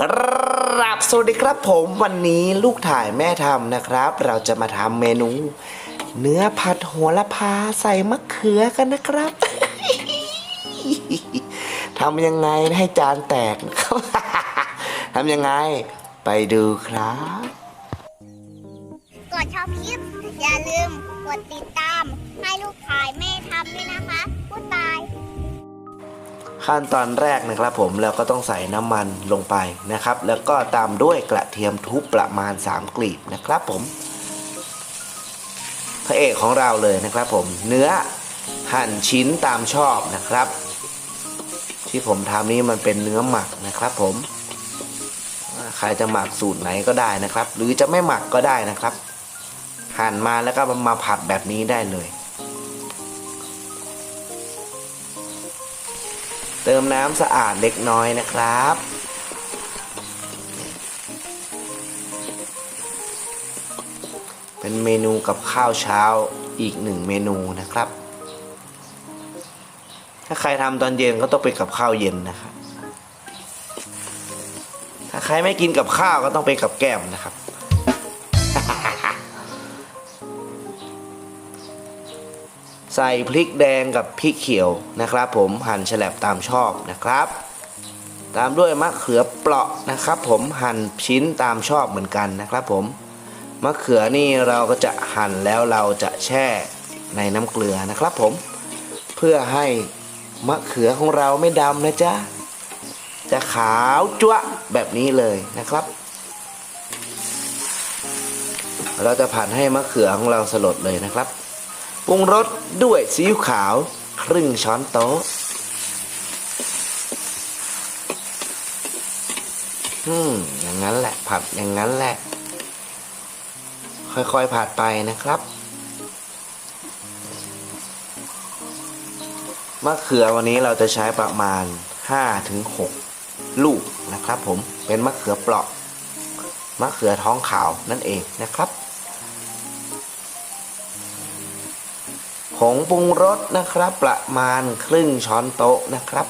ครับสวัสดีครับผมวันนี้ลูกถ่ายแม่ทำนะครับ เราจะมาทำเมนู เนื้อผัดโหระพาใส่มะเขือกันนะครับทำยังไงให้จานแตกครับทำยังไงไปดูครับก่อนชอบคลิปอย่าลืมกดติดตามให้ลูกขายแม่ทำด้วยนะคะ ขั้นตอนแรกนะครับ ผมเราก็ต้องใส่น้ำมันลงไปนะครับ แล้วก็ตามด้วยกระเทียมทุบประมาณ 3 กลีบนะครับผมพระเอกของเราเลยนะครับ ผมเนื้อหั่นชิ้นตามชอบนะครับ ที่ผมทำนี้มันเป็นเนื้อหมักนะครับ ผมใครจะหมักสูตรไหนก็ได้นะครับ หรือจะไม่หมักก็ได้นะครับ หั่นมาแล้วก็มาผัดแบบนี้ได้เลย เติมน้ำสะอาดเล็กน้อยนะครับ เป็นเมนูกับข้าวเช้าอีกหนึ่งเมนูนะครับ ถ้าใครทำตอนเย็นก็ต้องไปกับข้าวเย็นนะครับ ถ้าใครไม่กินกับข้าวก็ต้องไปกับแก้มนะครับ ใส่พริกแดงกับพริกเขียวนะครับ ผมหั่นฉลบตามชอบนะครับ ตามด้วยมะเขือเปราะนะครับ ผมหั่นชิ้นตามชอบเหมือนกันนะครับ ผมมะเขือนี่เราก็จะหั่นแล้วเราจะแช่ในน้ำเกลือนะครับ ผมเพื่อให้มะเขือของเราไม่ดำนะจ๊ะจะขาวจั๊วะแบบนี้เลยนะครับ เราจะผัดให้มะเขือของเราสลดเลยนะครับ ปรุงรสด้วยซีอิ๊วขาว ครึ่งช้อนโต๊ะอืมอย่างนั้นแหละผัดอย่างนั้นแหละ ค่อยๆผัดไปนะครับมะเขือวันนี้เราจะใช้ประมาณ 5-6 ลูกนะครับผมเป็นมะเขือเปราะมะเขือท้องขาวนั่นเองนะครับ ผงปรุงรสนะครับ ประมาณครึ่งช้อนโต๊ะนะครับ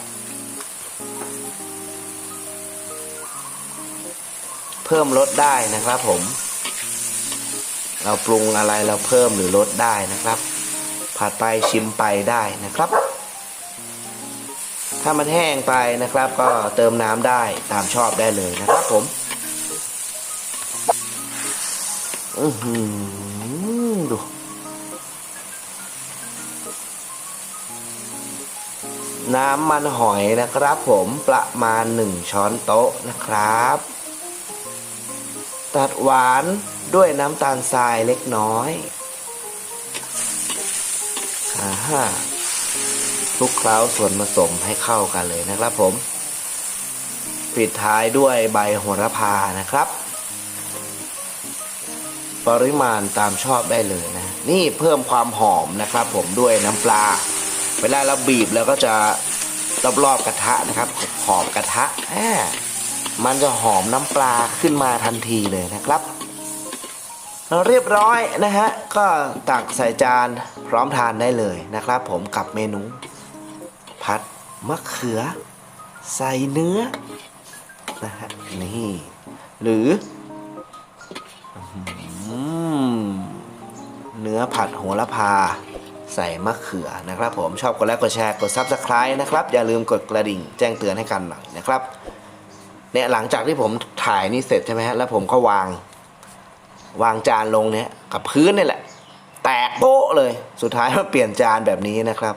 เพิ่มรสได้นะครับผม เราปรุงอะไรเราเพิ่มหรือลดได้นะครับผัดไปชิมไปได้นะครับ ถ้ามันแห้งไปนะครับ ก็เติมน้ำได้ตามชอบได้เลยนะครับผมอือหือดู น้ำมันหอยนะครับ ผมประมาณ 1 ช้อนโต๊ะนะครับ ตัดหวานด้วยน้ำตาลทรายเล็กน้อยอ่าฮะคลุกเคล้าส่วนผสมให้เข้ากันเลยนะครับผม ปิดท้ายด้วยใบโหระพานะครับ ปริมาณตามชอบได้เลยนะ นี่เพิ่มความหอมนะครับผมด้วยน้ำปลา เวลาเราบีบแล้วก็จะรอบๆกระทะนะครับขอบกระทะแมมันจะหอมน้ำปลาขึ้นมาทันทีเลยนะครับเราเรียบร้อยนะฮะก็ตักใส่จานพร้อมทานได้เลยนะครับ ผมกับเมนู ผัดมะเขือ ใส่เนื้อนะฮะนี่หรือเนื้อผัดโหระพา ใส่มะเขือนะครับ ผมชอบกดไลค์กดแชร์กด Subscribe นะครับ อย่าลืมกดกระดิ่งแจ้งเตือนให้กันหน่อยนะครับเนี่ยหลังจากที่ผมถ่ายนี่เสร็จใช่ไหมฮะแล้วผมก็วาง วางจานลงเนี่ยกับพื้นนี่แหละ แตกโป๊ะเลยสุดท้ายมาเปลี่ยนจานแบบนี้นะครับ